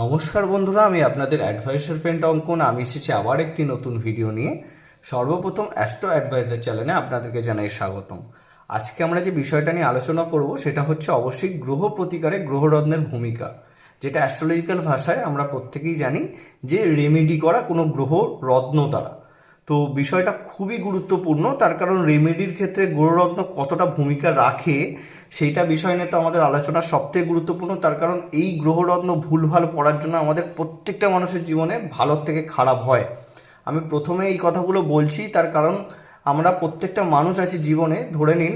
নমস্কার বন্ধুরা, আমি আপনাদের অ্যাডভাইসার ফ্রেন্ড অঙ্কন। আমি এসেছি আবার একটি নতুন ভিডিও নিয়ে। সর্বপ্রথম অ্যাস্ট্রো অ্যাডভাইজার চ্যানেলে আপনাদেরকে জানাই স্বাগতম। আজকে আমরা যে বিষয়টা নিয়ে আলোচনা করব, সেটা হচ্ছে অবশ্যই গ্রহ প্রতিকারে গ্রহরত্নের ভূমিকা। যেটা অ্যাস্ট্রোলজিক্যাল ভাষায় আমরা প্রত্যেকেই জানি যে রেমেডি করা কোনো গ্রহ রত্ন দ্বারা। তো বিষয়টা খুবই গুরুত্বপূর্ণ, তার কারণ রেমেডির ক্ষেত্রে গ্রহরত্ন কতটা ভূমিকা রাখে সেইটা বিষয় নিয়ে তো আমাদের আলোচনা সবথেকে গুরুত্বপূর্ণ, তার কারণ এই গ্রহরত্ন ভুলভাল পড়ার জন্য আমাদের প্রত্যেকটা মানুষের জীবনে ভালোর থেকে খারাপ হয়। আমি প্রথমে এই কথাগুলো বলছি, তার কারণ আমরা প্রত্যেকটা মানুষ আছি জীবনে, ধরে নিন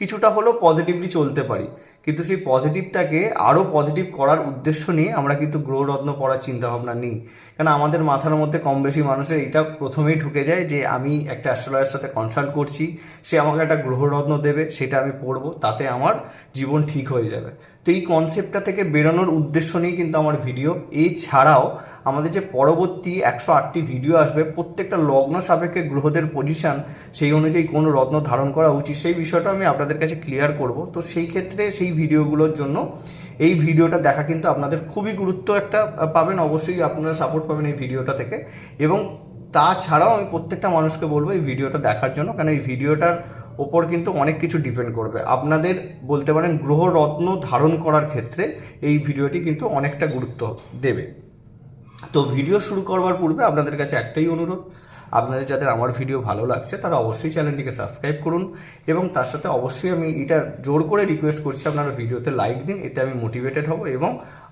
কিছুটা হলেও পজিটিভলি চলতে পারি। কিন্তু সেই পজিটিভটাকে আরও পজিটিভ করার উদ্দেশ্য নিয়ে আমরা কিন্তু গ্রহরত্ন পড়ার চিন্তাভাবনা নিই। কেন আমাদের মাথার মধ্যে কম বেশি মানুষের এটা প্রথমেই ঢুকে যায় যে, আমি একটা অ্যাস্ট্রোলজার সাথে কনসাল্ট করছি, সে আমাকে একটা গ্রহরত্ন দেবে, সেটা আমি পড়ব, তাতে আমার জীবন ঠিক হয়ে যাবে। তো এই কনসেপ্টটা থেকে বেরোনোর উদ্দেশ্য নিয়ে কিন্তু আমার ভিডিও এছাড়াও আমাদের যে পরবর্তী একশো আটটি ভিডিও আসবে, প্রত্যেকটা লগ্ন সাপেক্ষে গ্রহদের পজিশন সেই অনুযায়ী কোন রত্ন ধারণ করা উচিত, সেই বিষয়টা আমি আপনাদের কাছে ক্লিয়ার করব। তো সেই ক্ষেত্রে সেই ভিডিওগুলোর জন্য এই ভিডিওটা দেখা কিন্তু আপনাদের খুবই গুরুত্ব একটা পাবেন। অবশ্যই আপনারা সাপোর্ট পাবেন এই ভিডিওটা থেকে। এবং তাছাড়াও আমি প্রত্যেকটা মানুষকে বলব এই ভিডিওটা দেখার জন্য। কারণ এই ভিডিওটার ওপর কিন্তু অনেক কিছু ডিপেন্ড করবে। আপনাদের বলতে পারেন গ্রহ রত্ন ধারণ করার ক্ষেত্রে এই ভিডিওটি কিন্তু অনেকটা গুরুত্ব দেবে। তো ভিডিও শুরু করবার পূর্বে আপনাদের কাছে একটাই অনুরোধ, আপনাদের যাদের আমার ভিডিও ভালো লাগছে তারা অবশ্যই চ্যানেলটিকে সাবস্ক্রাইব করুন এবং তার সাথে অবশ্যই আমি এটা জোর করে রিকোয়েস্ট করছি আপনারা ভিডিওতে লাইক দিন, এতে আমি মোটিভেটেড হব এবং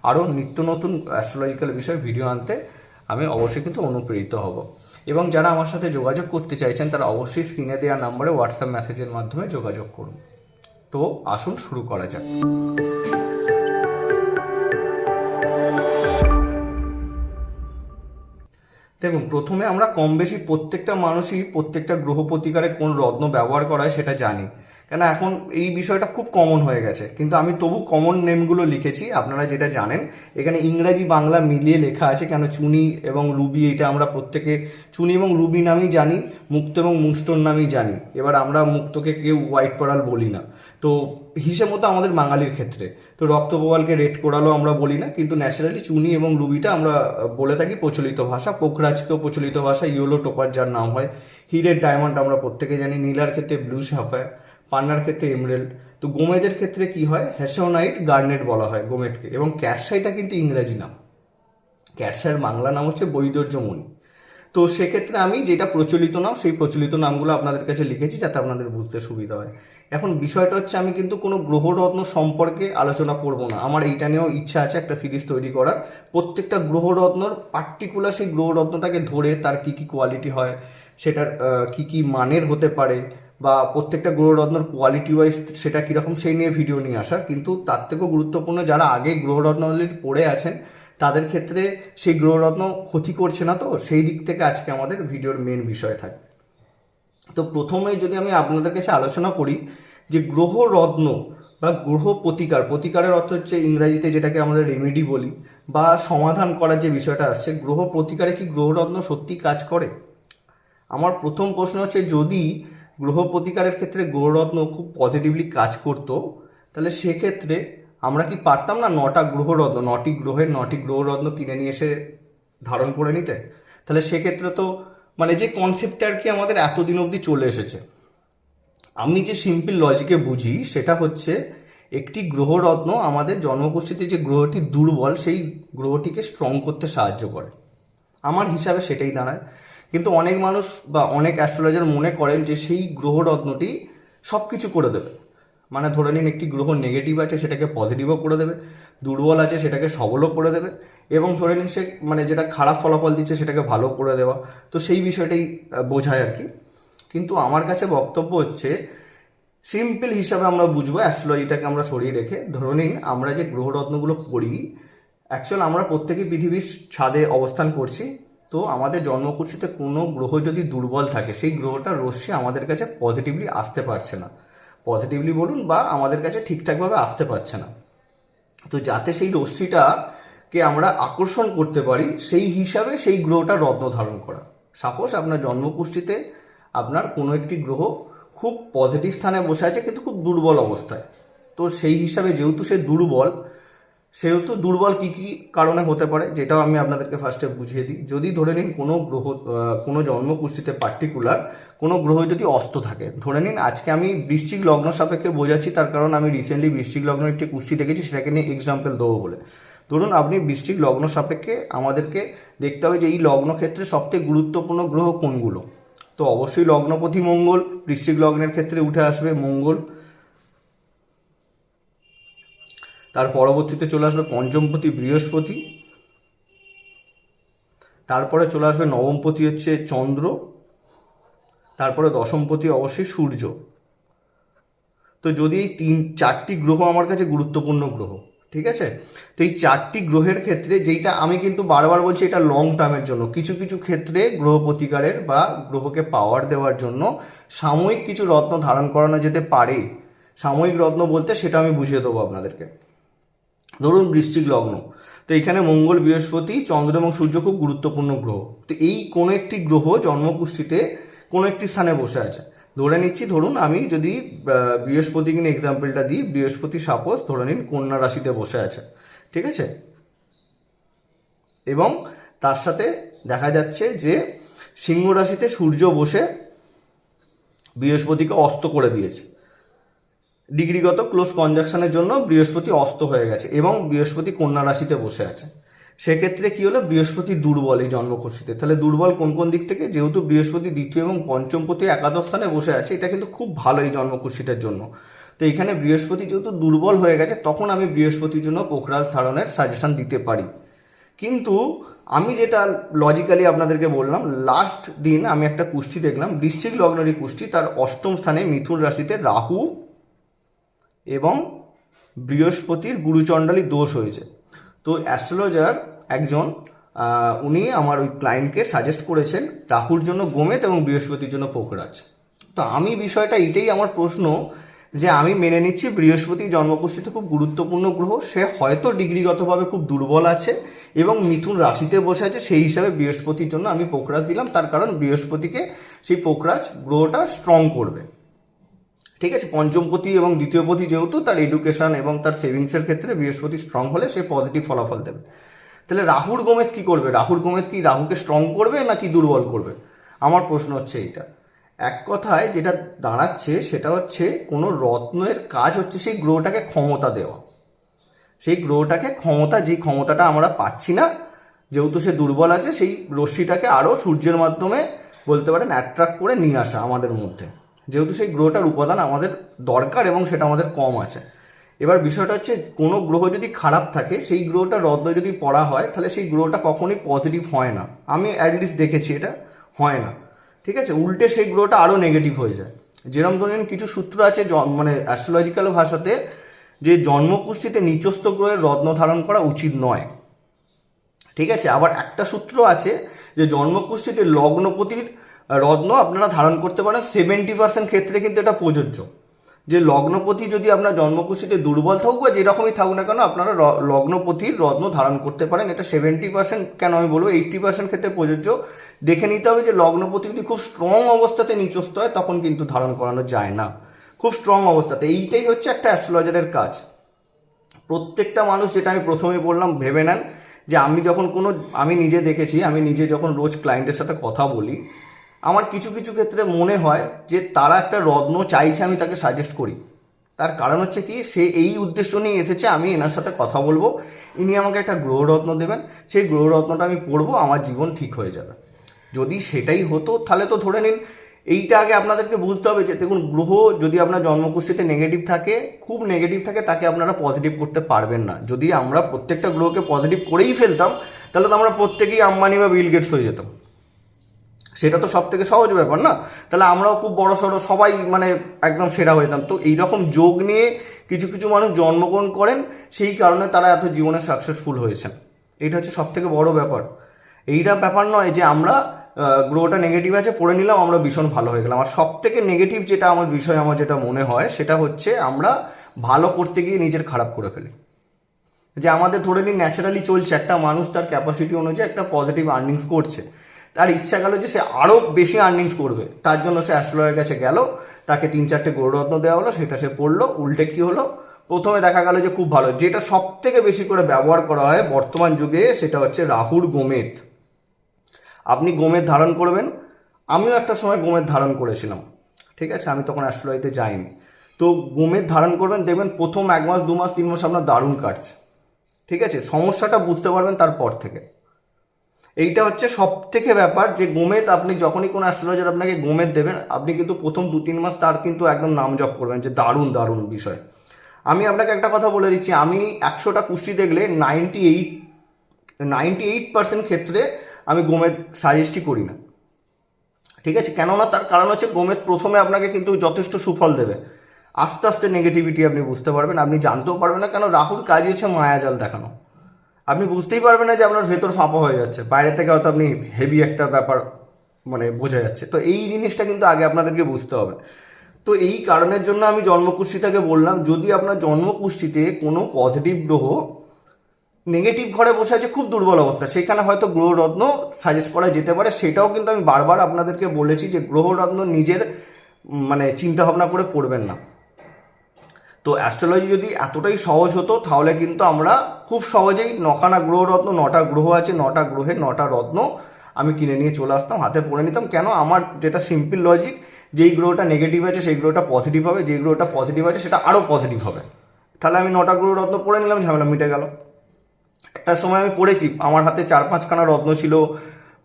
আরও নিত্য নতুন অ্যাস্ট্রোলজিক্যাল বিষয়ে ভিডিও আনতে আমি অবশ্যই কিন্তু অনুপ্রেরিত হব। এবং যারা আমার সাথে যোগাযোগ করতে চাইছেন, তারা অবশ্যই স্ক্রিনে দেওয়া নম্বরে হোয়াটসঅ্যাপ মেসেজের মাধ্যমে যোগাযোগ করুন। তো আসুন, শুরু করা যাক। দেখুন, প্রথমে আমরা কম বেশি প্রত্যেকটা মানুষই প্রত্যেকটা গ্রহ প্রতিকারে কোন রত্ন ব্যবহার করা হয় সেটা জানি। কেন এখন এই বিষয়টা খুব কমন হয়ে গেছে। কিন্তু আমি তবু কমন নেমগুলো লিখেছি, আপনারা যেটা জানেন। এখানে ইংরাজি, বাংলা মিলিয়ে লেখা আছে কেন চুনি এবং রুবি, এটা আমরা প্রত্যেকে চুনি এবং রুবি নামই জানি, মুক্ত এবং মুস্টন নামই জানি। এবার আমরা মুক্তকে কেউ হোয়াইট পড়াল বলি না। তো হিসেব মতো আমাদের বাঙালির ক্ষেত্রে। তো রক্তপ্রবালকে রেড কোরালও আমরা বলি না, কিন্তু ন্যাচারালি চুনি এবং রুবিটা আমরা বলে থাকি প্রচলিত ভাষা। পোখরাজকেও প্রচলিত ভাষা, ইয়েলো টোপার যার নাম হয়, হিরের ডায়মন্ড আমরা প্রত্যেকে জানি, নীলার ক্ষেত্রে ব্লু সাফায়ার পান্নার ক্ষেত্রে এমরেল্ড তো গোমেদের ক্ষেত্রে কি হয়? হ্যাসোনাইট গার্নেট বলা হয় গোমেদকে। এবং ক্যাটসাইটা কিন্তু ইংরাজি নাম। ক্যাটসাইয়ের বাংলা নাম হচ্ছে বৈদর্যমণি। তো সেক্ষেত্রে আমি যেটা প্রচলিত নাম, সেই প্রচলিত নামগুলো আপনাদের কাছে লিখেছি যাতে আপনাদের বুঝতে সুবিধা হয়। এখন বিষয়টা হচ্ছে আমি কিন্তু কোনো গ্রহরত্ন সম্পর্কে আলোচনা করব না। আমার এইটা নিয়েও ইচ্ছা আছে একটা সিরিজ তৈরি করার। প্রত্যেকটা গ্রহরত্নর পার্টিকুলার সেই গ্রহরত্নটাকে ধরে তার কি কি কোয়ালিটি হয়, সেটার কি কি মানের হতে পারে বা প্রত্যেকটা গ্রহরত্নর কোয়ালিটি ওয়াইজ সেটা কীরকম সেই নিয়ে ভিডিও নিয়ে আসার। কিন্তু তার থেকেও গুরুত্বপূর্ণ যারা আগে গ্রহরত্নগুলির পড়ে আছেন, তাদের ক্ষেত্রে সেই গ্রহরত্ন ক্ষতি করছে না তো, সেই দিক থেকে আজকে আমাদের ভিডিওর মেন বিষয় থাকবে। তো প্রথমে যদি আমি আপনাদের কাছে আলোচনা করি যে গ্রহরত্ন বা গ্রহ প্রতিকার, প্রতিকারের অর্থ হচ্ছে ইংরাজিতে যেটাকে আমাদের রেমেডি বলি বা সমাধান করার যে বিষয়টা আসছে, গ্রহ প্রতিকারে কি গ্রহরত্ন সত্যি কাজ করে? আমার প্রথম প্রশ্ন হচ্ছে যদি গ্রহ প্রতিকারের ক্ষেত্রে গ্রহরত্ন খুব পজিটিভলি কাজ করতো, তাহলে সেক্ষেত্রে আমরা কি পারতাম না নটা গ্রহরত্ন, নটি গ্রহের নটি গ্রহরত্ন কিনে নিয়ে এসে ধারণ করে নিতে? তাহলে সেক্ষেত্রে তো মানে যে কনসেপ্টটা আর কি আমাদের এতদিন অবধি চলে এসেছে। আমি যে সিম্পল লজিকে বুঝি, সেটা হচ্ছে একটি গ্রহরত্ন আমাদের জন্মকুষ্ঠিতে যে গ্রহটি দুর্বল, সেই গ্রহটিকে স্ট্রং করতে সাহায্য করে। আমার হিসাবে সেটাই দাঁড়ায়। কিন্তু অনেক মানুষ বা অনেক অ্যাস্ট্রোলজার মনে করেন যে সেই গ্রহরত্নটি সব কিছু করে দেবে। মানে ধরে নিন একটি গ্রহ নেগেটিভ আছে, সেটাকে পজিটিভও করে দেবে। দুর্বল আছে, সেটাকে সবলও করে দেবে। এবং ধরে নিন সে মানে যেটা খারাপ ফলাফল দিচ্ছে, সেটাকে ভালো করে দেওয়া। তো সেই বিষয়টাই বোঝায় আর কি। কিন্তু আমার কাছে বক্তব্য হচ্ছে সিম্পল হিসাবে আমরা বুঝব অ্যাস্ট্রোলজিটাকে আমরা সরিয়ে রেখে। ধরে নিন আমরা যে গ্রহরত্নগুলো পড়ি অ্যাকচুয়াল আমরা প্রত্যেকে পৃথিবীর ছাদে অবস্থান করছি। তো আমাদের জন্মকুষ্ঠিতে কোনো গ্রহ যদি দুর্বল থাকে, সেই গ্রহটার রশ্মি আমাদের কাছে পজিটিভলি আসতে পারছে না। পজিটিভলি বলুন বা আমাদের কাছে ঠিকঠাকভাবে আসতে পারছে না। তো যাতে সেই রশ্মিটাকে আমরা আকর্ষণ করতে পারি, সেই হিসাবে সেই গ্রহটা রত্ন ধারণ করা। সাপোজ আপনার জন্মকুষ্ঠিতে আপনার কোনো একটি গ্রহ খুব পজিটিভ স্থানে বসে আছে, কিন্তু খুব দুর্বল অবস্থায়। তো সেই হিসাবে যেহেতু সে দুর্বল সেহেতু দুর্বল কী কী কারণে হতে পারে, যেটাও আমি আপনাদেরকে ফার্স্টে বুঝিয়ে দিই। যদি ধরে নিন কোনো গ্রহ কোনো জন্মকুষ্ঠিতে পার্টিকুলার কোনো গ্রহ যদি অস্ত থাকে, ধরে নিন আজকে আমি বৃশ্চিক লগ্ন সাপেক্ষে বোঝাচ্ছি, তার কারণ আমি রিসেন্টলি বৃশ্চিক লগ্ন একটি কুষ্টি দেখেছি, সেটাকে নিয়ে এক্সাম্পল দেবো বলে। ধরুন আপনি বৃশ্চিক লগ্ন সাপেক্ষে আমাদেরকে দেখতে হবে যে এই লগ্ন ক্ষেত্রে সবথেকে গুরুত্বপূর্ণ গ্রহ কোনগুলো? তো অবশ্যই লগ্নপতি মঙ্গল, বৃশ্চিক লগ্নের ক্ষেত্রে উঠে আসবে মঙ্গল তার পরবর্তীতে চলে আসবে পঞ্চমপতি বৃহস্পতি। তারপরে চলে আসবে নবমপতি হচ্ছে চন্দ্র। তারপরে দশমপতি অবশ্যই সূর্য। তো যদি এই তিন, চারটি গ্রহ আমার কাছে গুরুত্বপূর্ণ গ্রহ, ঠিক আছে? তো এই চারটি গ্রহের ক্ষেত্রে যেইটা আমি কিন্তু বারবার বলছি এটা লং টার্মের জন্য। কিছু কিছু ক্ষেত্রে গ্রহ প্রতিকারের বা গ্রহকে পাওয়ার দেওয়ার জন্য সাময়িক কিছু রত্ন ধারণ করানো যেতে পারে। সাময়িক রত্ন বলতে সেটা আমি বুঝিয়ে দেবো আপনাদেরকে। ধরুন বৃশ্চিক লগ্ন। তো এখানে মঙ্গল, বৃহস্পতি, চন্দ্র এবং সূর্য খুব গুরুত্বপূর্ণ গ্রহ। তো এই কোনো একটি গ্রহ জন্মকুষ্ঠিতে কোনো একটি স্থানে বসে আছে। ধরে নিচ্ছি, ধরুন আমি যদি বৃহস্পতি কিনে এক্সাম্পলটা দিই, বৃহস্পতি সাপোজ ধরে নিন কন্যা রাশিতে বসে আছে। ঠিক আছে? এবং তার সাথে দেখা যাচ্ছে যে সিংহ রাশিতে সূর্য বসে বৃহস্পতিকে অস্ত করে দিয়েছে। ডিগ্রিগত ক্লোজ কনজাকশনের জন্য বৃহস্পতি অস্ত হয়ে গেছে এবং বৃহস্পতি কন্যা রাশিতে বসে আছে। সেক্ষেত্রে কি হলো? বৃহস্পতি দুর্বল এই জন্মকুষ্ঠিতে তাহলে দুর্বল কোন কোন দিক থেকে? যেহেতু বৃহস্পতি দ্বিতীয় এবং পঞ্চমপতি একাদশ স্থানে বসে আছে, এটা কিন্তু খুব ভালো এই জন্মকুষ্ঠিটার জন্য। তো এখানে বৃহস্পতি যেহেতু দুর্বল হয়ে গেছে, তখন আমি বৃহস্পতির জন্য পোখরাজ ধারণের সাজেশন দিতে পারি। কিন্তু আমি যেটা লজিক্যালি আপনাদেরকে বললাম লাস্ট দিন আমি একটা কুষ্টি দেখলাম, বৃশ্চিক লগ্নেরই কুষ্টি তার অষ্টম স্থানে মিথুন রাশিতে রাহু এবং বৃহস্পতির গুরুচণ্ডালী দোষ হয়েছে। তো অ্যাস্ট্রোলজার একজন উনি আমার ওই ক্লায়েন্টকে সাজেস্ট করেছেন রাহুর জন্য গোমেত এবং বৃহস্পতির জন্য পোখরাজ। তো আমি বিষয়টা এটাই আমার প্রশ্ন যে আমি মেনে নিচ্ছি বৃহস্পতি জন্মকুষ্ঠিতে খুব গুরুত্বপূর্ণ গ্রহ, সে হয়তো ডিগ্রিগতভাবে খুব দুর্বল আছে এবং মিথুন রাশিতে বসে আছে, সেই হিসাবে বৃহস্পতির জন্য আমি পোখরাজ দিলাম। তার কারণ বৃহস্পতিকে সেই পোখরাজ গ্রহটা স্ট্রং করবে। ঠিক আছে পঞ্চমপতি এবং দ্বিতীয়পতি যেহেতু তার এডুকেশন এবং তার সেভিংসের ক্ষেত্রে বৃহস্পতি স্ট্রং হলে সে পজিটিভ ফলাফল দেবে। তাহলে রাহুর গোমেদ কি করবে? রাহুর গোমেদ কি রাহুকে স্ট্রং করবে নাকি দুর্বল করবে? আমার প্রশ্ন হচ্ছে এইটা। এক কথায় যেটা দাঁড়াচ্ছে সেটা হচ্ছে কোনো রত্নের কাজ হচ্ছে সেই গ্রহটাকে ক্ষমতা দেওয়া। সেই গ্রহটাকে ক্ষমতা যেই ক্ষমতাটা আমরা পাচ্ছি না, যেহেতু সে দুর্বল আছে, সেই রশ্মিটাকে আরও সূর্যের মাধ্যমে বলতে পারেন অ্যাট্রাক্ট করে নিয়ে আসা আমাদের মধ্যে। যেহেতু সেই গ্রহটার উপাদান আমাদের দরকার এবং সেটা আমাদের কম আছে। এবার বিষয়টা হচ্ছে, কোনো গ্রহ যদি খারাপ থাকে, সেই গ্রহটা রত্ন যদি পড়া হয়, তাহলে সেই গ্রহটা কখনোই পজিটিভ হয় না। আমি অ্যাটলিস্ট দেখেছি এটা, হয় না। ঠিক আছে? উল্টে সেই গ্রহটা আরও নেগেটিভ হয়ে যায়। যেরকম ধরেন, কিছু সূত্র আছে মানে অ্যাস্ট্রোলজিক্যাল ভাষাতে যে জন্মকুষ্ঠিতে নিচস্থ গ্রহের রত্ন ধারণ করা উচিত নয়। ঠিক আছে? আবার একটা সূত্র আছে যে জন্মকুষ্ঠিতে লগ্নপতির রত্ন আপনারা ধারণ করতে পারেন সেভেন্টি পার্সেন্ট ক্ষেত্রে কিন্তু এটা প্রযোজ্য। যে লগ্নপতি যদি আপনার জন্মকুষ্ঠিতে দুর্বল থাকুক বা যেরকমই থাকুক না কেন, আপনারা লগ্নপতির রত্ন ধারণ করতে পারেন। এটা সেভেন্টি পার্সেন্ট কেন আমি বলব এইট্টি পার্সেন্ট ক্ষেত্রে প্রযোজ্য। দেখে নিতে হবে যে লগ্নপতি যদি খুব স্ট্রং অবস্থাতে নিচস্থ হয়, তখন কিন্তু ধারণ করানো যায় না। খুব স্ট্রং অবস্থাতে। এইটাই হচ্ছে একটা অ্যাস্ট্রোলজারের কাজ। প্রত্যেকটা মানুষ, যেটা আমি প্রথমেই বললাম, ভেবে নেন যে আমি যখন কোনো, আমি নিজে দেখেছি, আমি নিজে যখন রোজ ক্লায়েন্টের সাথে কথা বলি আমার কিছু কিছু ক্ষেত্রে মনে হয় যে তারা একটা রত্ন চাইছে আমি তাকে সাজেস্ট করি। তার কারণ হচ্ছে কি, সে এই উদ্দেশ্য নিয়ে এসেছে, আমি এনার সাথে কথা বলব। ইনি আমাকে একটা গ্রহরত্ন দেবেন, সেই গ্রহরত্নটা আমি পড়ব, আমার জীবন ঠিক হয়ে যাবে। যদি সেটাই হতো, তাহলে তো ধরে নিন, এইটা আগে আপনাদেরকে বুঝতে হবে যে, দেখুন, গ্রহ যদি আপনার জন্মকুষ্ঠিতে নেগেটিভ থাকে, খুব নেগেটিভ থাকে, তাকে আপনারা পজিটিভ করতে পারবেন না। যদি আমরা প্রত্যেকটা গ্রহকে পজিটিভ করেই ফেলতাম, তাহলে তো আমরা প্রত্যেকেই আম্বানি বা বিল গেটস হয়ে যেতাম। সেটা তো সব থেকে সহজ ব্যাপার না? তাহলে আমরাও খুব বড় সড়ো সবাই মানে একদম সেরা হয়ে যেতাম। তো এইরকম যোগ নিয়ে কিছু কিছু মানুষ জন্মগ্রহণ করেন সেই কারণে তারা এত জীবনে সাকসেসফুল হয়েছেন এটা হচ্ছে সব থেকে বড় ব্যাপার। এইটা ব্যাপার নয় যে আমরা আহ, গ্রহটা নেগেটিভ আছে পড়ে নিলাম আমরা ভীষণ ভালো হয়ে গেলাম। আর সব থেকে নেগেটিভ যেটা আমার বিষয় আমার যেটা মনে হয় সেটা হচ্ছে আমরা ভালো করতে গিয়ে নিজের খারাপ করে ফেলি। যে আমাদের ধরে নিন ন্যাচারালি চলছে একটা মানুষ তার ক্যাপাসিটি অনুযায়ী একটা পজিটিভ আর্নিংস করছে। তার ইচ্ছা গেল যে সে আরও বেশি আর্নিংস করবে। তার জন্য সে অ্যাস্ট্রোলয়ের কাছে গেল, তাকে তিন চারটে গৌররত্ন দেওয়া হলো, সেটা সে পড়ল। উল্টে কী হলো? প্রথমে দেখা গেল যে খুব ভালো, যেটা সব থেকে বেশি করে ব্যবহার করা হয় বর্তমান যুগে, সেটা হচ্ছে রাহুর গোমেদ আপনি গোমেদ ধারণ করবেন। আমিও একটা সময় গোমেদ ধারণ করেছিলাম, ঠিক আছে? আমি তখন অ্যাস্ট্রোলজিতে যাইনি। তো গোমেদ ধারণ করবেন, দেখবেন প্রথম এক মাস, দু মাস, তিন মাস আপনার দারুণ কাটছে, ঠিক আছে? সমস্যাটা বুঝতে পারবেন তারপর থেকে। এইটা হচ্ছে সব থেকে ব্যাপার যে গোমেদ, আপনি যখনই কোনো অ্যাস্ট্রোলজার আপনাকে গোমেদ দেবেন, আপনি কিন্তু প্রথম দু তিন মাস তার কিন্তু একদম নাম জপ করবেন যে দারুণ দারুণ বিষয়। আমি আপনাকে একটা কথা বলে দিচ্ছি, আমি একশোটা কুষ্টি দেখলে ninety eight ninety eight percent ক্ষেত্রে আমি গোমেদ সাজেস্টই করি না। ঠিক আছে? কেননা তার কারণ হচ্ছে গোমেদ প্রথমে আপনাকে কিন্তু যথেষ্ট সুফল দেবে। আস্তে আস্তে নেগেটিভিটি আপনি বুঝতে পারবেন, আপনি জানতেও পারবেন না কেন রাহুর কাজই হচ্ছে মায়াজাল দেখানো। আপনি বুঝতেই পারবেন না যে আপনার ভেতর ফাঁপা হয়ে যাচ্ছে। বাইরে থেকে হয়তো আপনি হেভি একটা ব্যাপার মানে বোঝা যাচ্ছে। তো এই জিনিসটা কিন্তু আগে আপনাদেরকে বুঝতে হবে। তো এই কারণের জন্য আমি জন্মকুষ্ঠি থেকে বললাম, যদি আপনার জন্মকুষ্ঠিতে কোনো পজিটিভ গ্রহ নেগেটিভ ঘরে বসে আছে, খুব দুর্বল অবস্থা। সেখানে হয়তো গ্রহরত্ন সাজেস্ট করা যেতে পারে। সেটাও কিন্তু আমি বারবার আপনাদেরকে বলেছি যে গ্রহরত্ন নিজের মানে চিন্তা ভাবনা করে পড়বেন না। তো অ্যাস্ট্রোলজি যদি এতটাই সহজ হতো, তাহলে কিন্তু আমরা খুব সহজেই নখানা গ্রহরত্ন, নটা গ্রহ আছে, নটা গ্রহে নটা রত্ন আমি কিনে নিয়ে চলে আসতাম, হাতে পড়ে নিতাম। কেন? আমার যেটা সিম্পল লজিক যেই গ্রহটা নেগেটিভ আছে, সেই গ্রহটা পজিটিভ হবে, যেই গ্রহটা পজিটিভ আছে, সেটা আরও পজিটিভ হবে। তাহলে আমি নটা গ্রহ রত্ন পড়ে নিলাম, ঝামেলা মিটে গেল। একটা সময় আমি পড়েছি, আমার হাতে চার পাঁচখানা রত্ন ছিল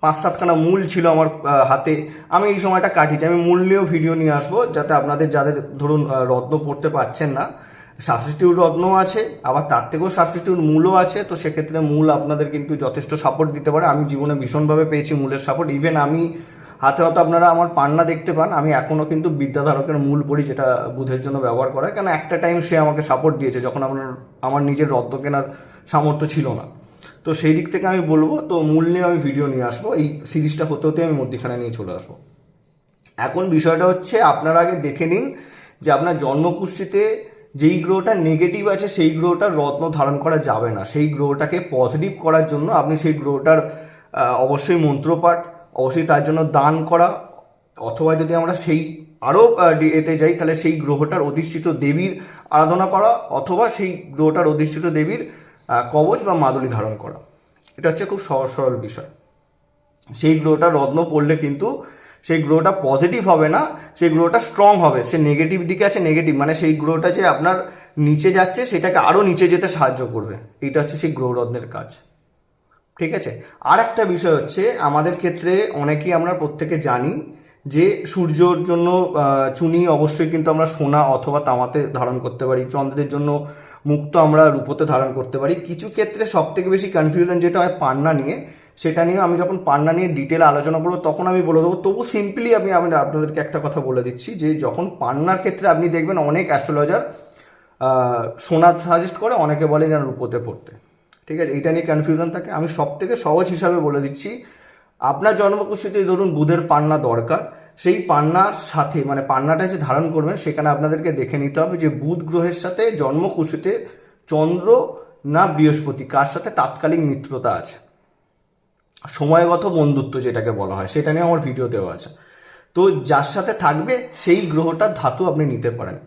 পাঁচ সাতখানা মূল ছিল আমার হাতে। আমি এই সময়টা কাটিয়েছি। আমি মূল নিয়েও ভিডিও নিয়ে আসব যাতে আপনাদের, যাদের ধরুন রত্ন পড়তে পারছেন না সাবস্টিটিউট রত্ন আছে, আবার তার থেকেও সাবস্টিটিউট মূলও আছে, তো সেক্ষেত্রে মূল আপনাদের কিন্তু যথেষ্ট সাপোর্ট দিতে পারে। আমি জীবনে ভীষণভাবে পেয়েছি মূলের সাপোর্ট ইভেন আমি, হাতে হয়তো আপনারা আমার পান্না দেখতে পান, আমি এখনও কিন্তু বিদ্যাধারকের মূল পড়ি, যেটা বুধের জন্য ব্যবহার করা কেন, একটা টাইম সে আমাকে সাপোর্ট দিয়েছে, যখন আমার আমার নিজের রত্ন কেনার সামর্থ্য ছিল না। তো সেই দিক থেকে আমি বলব, তো মূল নিয়ে আমি ভিডিও নিয়ে আসব। এই সিরিজটা হতে হতে আমি মধ্যিখানে নিয়ে চলে আসব। এখন বিষয়টা হচ্ছে, আপনারা আগে দেখে নিন যে আপনার জন্মকুষ্ঠিতে যেই গ্রহটা নেগেটিভ আছে, সেই গ্রহটার রত্ন ধারণ করা যাবে না। সেই গ্রহটাকে পজিটিভ করার জন্য আপনি সেই গ্রহটার অবশ্যই মন্ত্রপাঠ, অবশ্যই তার জন্য দান করা, অথবা যদি আমরা সেই আরও এতে যাই, তাহলে সেই গ্রহটার অধিষ্ঠিত দেবীর আরাধনা করা, অথবা সেই গ্রহটার অধিষ্ঠিত দেবীর কবচ বা মাদুলি ধারণ করা। এটা হচ্ছে খুব সহজ, সরল বিষয়। সেই গ্রহটা রত্ন পড়লে কিন্তু সেই গ্রহটা পজিটিভ হবে না, সেই গ্রহটা স্ট্রং হবে। সে নেগেটিভ দিকে আছে নেগেটিভ মানে সেই গ্রহটা যে আপনার নিচে যাচ্ছে, সেটাকে আরও নিচে যেতে সাহায্য করবে। এটা হচ্ছে সেই গ্রহরত্নের কাজ। ঠিক আছে? আর একটা বিষয় হচ্ছে, আমাদের ক্ষেত্রে অনেকেই আমরা প্রত্যেকে জানি যে সূর্যর জন্য চুনি অবশ্যই কিন্তু আমরা সোনা অথবা তামাতে ধারণ করতে পারি। চন্দ্রের জন্য মুক্ত আমরা রূপতে ধারণ করতে পারি। কিছু ক্ষেত্রে সব থেকে বেশি কনফিউশন যেটা হয় পান্না নিয়ে, সেটা নিয়ে আমি যখন পান্না নিয়ে ডিটেল আলোচনা করব, তখন আমি বলে দেবো তবু সিম্পলি আমি আমি আপনাদেরকে একটা কথা বলে দিচ্ছি যে, যখন পান্নার ক্ষেত্রে আপনি দেখবেন অনেক অ্যাস্ট্রোলজার সোনা সাজেস্ট করে, অনেকে বলে যেন রূপোতে পড়তে। ঠিক আছে? এইটা নিয়ে কনফিউশন থাকে। আমি সব থেকে সহজ হিসাবে বলে দিচ্ছি, আপনার জন্মকুষ্ঠিতে ধরুন বুধের পান্না দরকার সেই পান্নার সাথে মানে পান্নাটা যে ধারণ করবেন, সেখানে আপনাদেরকে দেখে নিতে হবে যে বুধ গ্রহের সাথে জন্মকুষ্ঠিতে চন্দ্র না বৃহস্পতি, কার সাথে তাৎকালিক মিত্রতা আছে? সময়গত বন্ধুত্ব যেটাকে বলা হয়, সেটা নিয়ে আমার ভিডিও দেওয়া আছে। তো যার সাথে থাকবে, সেই গ্রহটার ধাতু আপনি নিতে পারেন।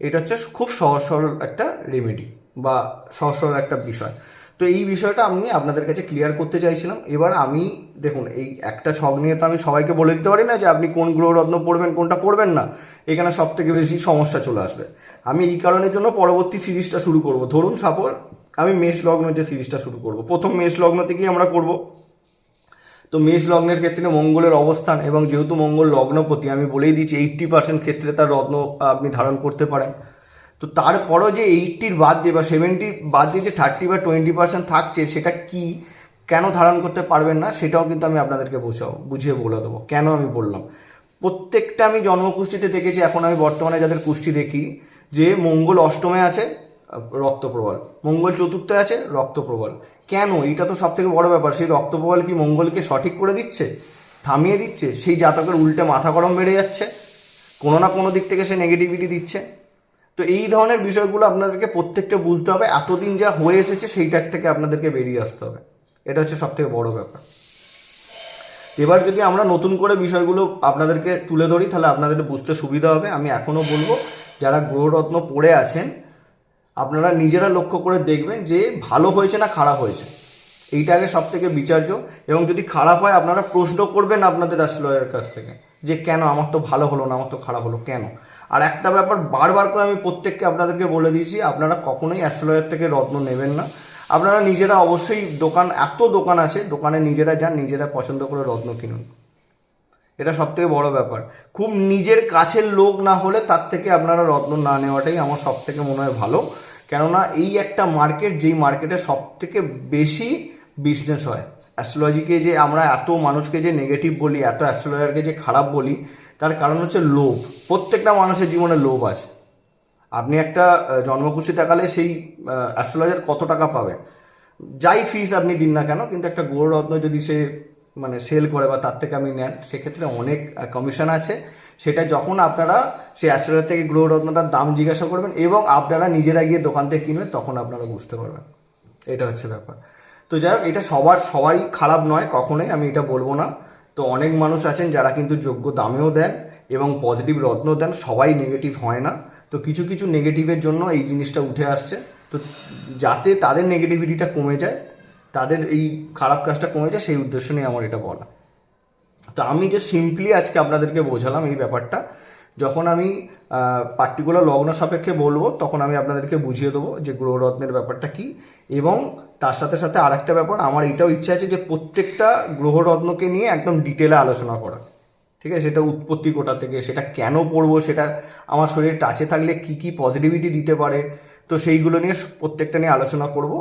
এটা হচ্ছে খুব সহজ সরল একটা রেমেডি বা সহজ সরল একটা বিষয়। তো এই বিষয়টা আমি আপনাদের কাছে ক্লিয়ার করতে চাইছিলাম। এবার আমি, দেখুন, এই একটা ছক নিয়ে তো আমি সবাইকে বলে দিতে পারি না যে আপনি কোন গ্রহরত্ন পড়বেন, কোনটা পড়বেন না। এখানে সব থেকে বেশি সমস্যা চলে আসবে। আমি এই কারণের জন্য পরবর্তী সিরিজটা শুরু করব। ধরুন সাপোজ আমি মেষ লগ্ন যে সিরিজটা শুরু করব। প্রথম মেষ লগ্ন থেকেই আমরা করব। তো মেষ লগ্নের ক্ষেত্রে মঙ্গলের অবস্থান এবং যেহেতু মঙ্গল লগ্নপতি, আমি বলেই দিচ্ছি এইট্টি পার্সেন্ট ক্ষেত্রে তার রত্ন আপনি ধারণ করতে পারেন। তো তারপরও যে এইটটির বাদ দিয়ে বা সেভেন্টির বাদ দিয়ে যে থার্টি বা টোয়েন্টি পার্সেন্ট থাকছে, সেটা কি কেন ধারণ করতে পারবেন না, সেটাও কিন্তু আমি আপনাদেরকে বোঝাও বুঝিয়ে বলে দেবো। কেন আমি বললাম? প্রত্যেকটা আমি জন্মকুষ্ঠিতে দেখেছি, এখন আমি বর্তমানে যাদের কুষ্টি দেখি, যে মঙ্গল অষ্টমে আছে, রক্তপ্রবাল। মঙ্গল চতুর্থে আছে, রক্তপ্রবাল। কেন? এটা তো সব থেকে বড় ব্যাপার। সেই রক্তপ্রবাল কি মঙ্গলকে সঠিক করে দিচ্ছে? থামিয়ে দিচ্ছে? সেই জাতকের উল্টে মাথা গরম বেড়ে যাচ্ছে? কোনো না কোনো দিক থেকে সে নেগেটিভিটি দিচ্ছে? তো এই ধরনের বিষয়গুলো আপনাদেরকে প্রত্যেকটা বুঝতে হবে। এতদিন যা হয়ে এসেছে সেইটার থেকে আপনাদেরকে বেরিয়ে আসতে হবে। এটা হচ্ছে সব থেকে বড় ব্যাপার। এবার যদি আমরা নতুন করে বিষয়গুলো আপনাদেরকে তুলে ধরি, তাহলে আপনাদের বুঝতে সুবিধা হবে। আমি এখনও বলব, যারা গ্রহরত্ন পড়ে আছেন, আপনারা নিজেরা লক্ষ্য করে দেখবেন যে ভালো হয়েছে না খারাপ হয়েছে। এইটা আগে সব থেকে বিচার্য। এবং যদি খারাপ হয়, আপনারা প্রশ্ন করবেন আপনাদের অ্যাস্ট্রোলজারের কাছ থেকে যে, কেন? আমার তো ভালো হলো না, আমার তো খারাপ হলো। কেন? আর একটা ব্যাপার বারবার করে আমি প্রত্যেককে আপনাদেরকে বলে দিয়েছি, আপনারা কখনোই অ্যাস্ট্রোলজার থেকে রত্ন নেবেন না। আপনারা নিজেরা অবশ্যই দোকান, এত দোকান আছে, দোকানে নিজেরা যান, নিজেরা পছন্দ করে রত্ন কিনুন। এটা সব থেকে বড় ব্যাপার। খুব নিজের কাছের লোক না হলে তার থেকে আপনারা রত্ন না নেওয়াটাই আমার সব থেকে মনে হয় ভালো। কেননা এই একটা মার্কেট, যেই মার্কেটে সব থেকে বেশি বিজনেস হয়। অ্যাস্ট্রোলজিকে যে আমরা এত মানুষকে যে নেগেটিভ বলি, এত অ্যাস্ট্রোলজারকে যে খারাপ বলি তার কারণ হচ্ছে লোভ। প্রত্যেকটা মানুষের জীবনে লোভ আছে। আপনি একটা জন্মকুশি দেখালে সেই অ্যাস্ট্রোলজার কত টাকা পাবে? যাই ফিস আপনি দিন না কেন, কিন্তু একটা গৌররত্ন যদি সে মানে সেল করে বা তার থেকে আপনি নেন, সেক্ষেত্রে অনেক কমিশন আছে। সেটা যখন আপনারা সেই অ্যাস্ট্রোলজার থেকে গ্রহরত্নটার দাম জিজ্ঞাসা করবেন এবং আপনারা নিজেরা গিয়ে দোকান থেকে কিনবেন, তখন আপনারা বুঝতে পারবেন। এটা হচ্ছে ব্যাপার। তো যাই হোক, এটা সবার, সবাই খারাপ নয়, কখনোই আমি এটা বলব না। তো অনেক মানুষ আছেন যারা কিন্তু যোগ্য দামেও দেন এবং পজিটিভ রত্ন দেন, সবাই নেগেটিভ হয় না। তো কিছু কিছু নেগেটিভের জন্য এই জিনিসটা উঠে আসছে। তো যাতে তাদের নেগেটিভিটিটা কমে যায়, তাদের এই খারাপ কাজটা কমে যায়, সেই উদ্দেশ্য নিয়ে আমার এটা বলা। তো আমি যে সিম্পলি আজকে আপনাদেরকে বোঝালাম এই ব্যাপারটা। যখন আমি পার্টিকুলার লগ্ন সাপেক্ষে বলব, তখন আমি আপনাদেরকে বুঝিয়ে দেবো যে গ্রহরত্নের ব্যাপারটা কি এবং তার সাথে সাথে আরেকটা ব্যাপার, আমার এটাও ইচ্ছা আছে যে প্রত্যেকটা গ্রহরত্নকে নিয়ে একদম ডিটেলে আলোচনা করা। ঠিক আছে? সেটা উৎপত্তি কোথা থেকে, সেটা কেন পড়ব, সেটা আমার শরীরে টাচে থাকলে কি কি পজিটিভিটি দিতে পারে, তো সেইগুলো নিয়ে প্রত্যেকটা নিয়ে আলোচনা করব।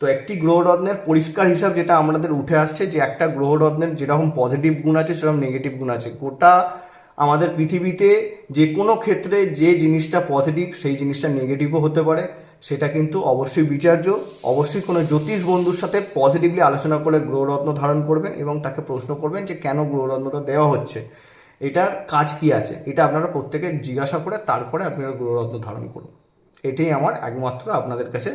তো একটি গ্রহরত্নের পরিষ্কার হিসাব যেটা আমাদের উঠে আসছে যে একটা গ্রহরত্নের যেরকম পজিটিভ গুণ আছে, সেরকম নেগেটিভ গুণ আছে। গোটা আমাদের পৃথিবীতে যে কোনো ক্ষেত্রে যে জিনিসটা পজিটিভ সেই জিনিসটা নেগেটিভও হতে পারে। সেটা কিন্তু অবশ্যই বিচার্য। অবশ্যই কোনো জ্যোতিষ বন্ধুর সাথে পজিটিভলি আলোচনা করে গ্রহরত্ন ধারণ করবেন এবং তাকে প্রশ্ন করবেন যে কেন গ্রহরত্নটা দেওয়া হচ্ছে? এটার কাজ কি আছে? এটা আপনারা প্রত্যেকে জিজ্ঞাসা করে তারপরে আপনারা গ্রহরত্ন ধারণ করুন। এটাই আমার একমাত্র আপনাদের কাছে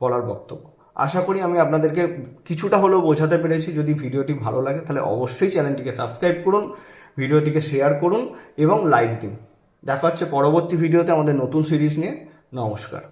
বলার বক্তব্য। আশা করি আমি আপনাদেরকে কিছুটা হলেও বোঝাতে পেরেছি। যদি ভিডিওটি ভালো লাগে তাহলে অবশ্যই চ্যানেলটিকে সাবস্ক্রাইব করুন। ভিডিওটিকে শেয়ার করুন এবং লাইক দিন। দেখা হচ্ছে পরবর্তী ভিডিওতে আমাদের নতুন সিরিজ নিয়ে। নমস্কার।